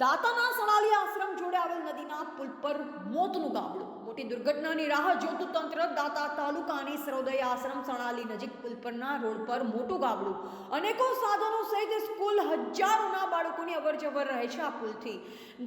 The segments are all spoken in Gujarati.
દાતાના સણાલી આશ્રમ જોડે આવેલ નદીના પુલ પર મોતનું ગાબડું. મોટી દુર્ઘટનાની રાહ જોતું તંત્ર દાતા તાલુકાની સરોદય આશ્રમ સણાલી નજીક પુલ પરના રોડ પર મોટું ગાબડું. અનેકો સાધનો સહિત સ્કૂલ હજારોના બાળકોની અવરજવર રહે છે આ પુલથી.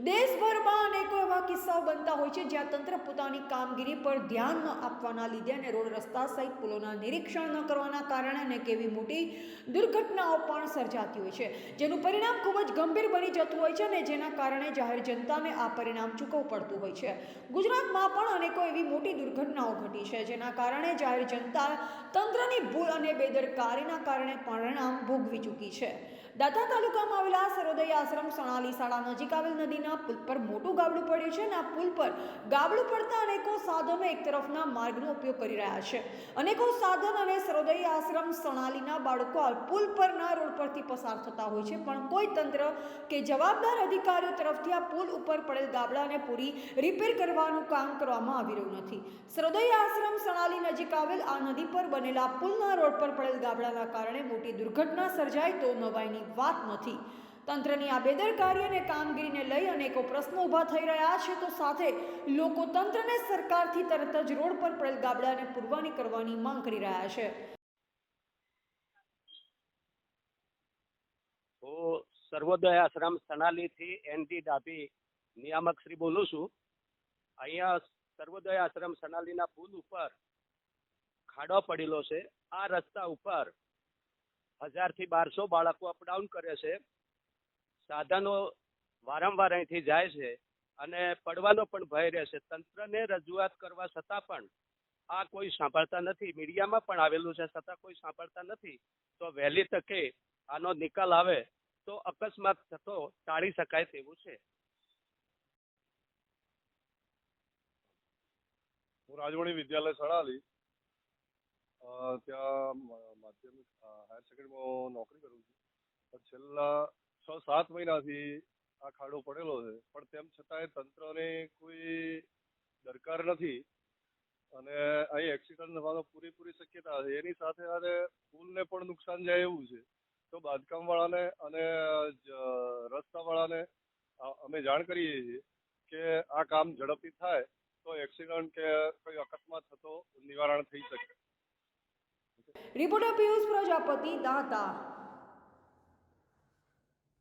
દેશભરમાં અનેકો એવા કિસ્સાઓ બનતા હોય છે જ્યાં તંત્ર પોતાની કામગીરી પર ધ્યાન ન આપવાના લીધે અને રોડ રસ્તા સહિત પુલોના નિરીક્ષણ ન કરવાના કારણે અને એવી મોટી દુર્ઘટનાઓ પણ સર્જાતી હોય છે. જેનું પરિણામ ખૂબ જ ગંભીર બની જતું હોય છે અને જેના કારણે જાહેર જનતાને આ પરિણામ ચૂકવવું પડતું હોય છે. ગુજરાતમાં પણ અનેકો એવી મોટી દુર્ઘટનાઓ ઘટી છે, જેના કારણે જાહેર જનતા તંત્રની ભૂલ અને બેદરકારીના કારણે પરિણામ ભોગવી ચૂકી છે. દાતા તાલુકામાં આવેલા સરોદય આશ્રમ સણાલી શાળા નજીક આવેલ નદીના પુલ પર મોટું ગાબડું પડ્યું છે અને આ પુલ પર ગાબડું પડતા અનેકો સાધનો એક તરફના માર્ગનો ઉપયોગ કરી રહ્યા છે. અનેકો સાધન અને સરોદય આશ્રમ સણાલીના બાળકો પુલ પરના રોડ પરથી પસાર થતા હોય છે, પણ કોઈ તંત્ર કે જવાબદાર અધિકારીઓ તરફથી આ પુલ ઉપર પડેલ ગાબડાને પૂરી રિપેર કરવાનું કામ કરવામાં આવી રહ્યું નથી. સરોદય આશ્રમ સણાલી નજીક આવેલ આ નદી પર બનેલા પુલના રોડ પર પડેલ ગાબડાના કારણે મોટી દુર્ઘટના સર્જાય તો નવાઈની વાત નથી. તંત્રની આ બેદરકારી અને કામગીરીને લઈ અનેકો પ્રશ્નો ઊભા થઈ રહ્યા છે તો સાથે લોકો તંત્રને સરકારથી તરત જ રોડ પર પડેલ ગાબડાને પુરવાની કરવાની માંગ કરી રહ્યા છે. સર્વોદય આશ્રમ સનાલીથી એન ડી ડાભી નિયામક શ્રી બોલું છું. અહીંયા સર્વોદય આશ્રમ સનાલીના પુલ ઉપર ખાડો પડેલો છે. આ રસ્તા ઉપર હજારથી બારસો બાળકો અપડાઉન કરે છે. સાધનો વારંવાર અહીંથી જાય છે અને પડવાનો પણ ભય રહે છે. તંત્રને રજૂઆત કરવા છતાં પણ આ કોઈ સાંભળતા નથી. મીડિયામાં પણ આવેલું છે. છતાં કોઈ સાંભળતા નથી. તો વહેલી તકે આનો નિકાલ આવે તો અકસ્માત થતો ટાળી શકાય તેવું છે. હું રાજવાણી વિદ્યાલય સણાલી ત્યાં માધ્યમિક હાયર સેકન્ડરીમાં નોકરી કરું છું. પણ છેલ્લા છ, સાત મહિનાથી આ ખાડો પડેલો છે. પણ તેમ છતાંય તંત્રને કોઈ દરકાર નથી. અને અહીં એક્સિડન્ટ થવાનો પૂરેપૂરી શક્યતા છે. એની સાથે સાથે પુલને પણ નુકસાન જાય એવું છે. તો બાંધકામવાળાને અને રસ્તા રસ્તાવાળાને અમે જાણ કરીએ છીએ કે આ કામ ઝડપથી થાય. તો એક્સિડન્ટ કે કોઈ અકસ્માત થતો નિવારણ થઈ શકે. રિપોર્ટર પિયુષ પ્રજાપતિ દાતા.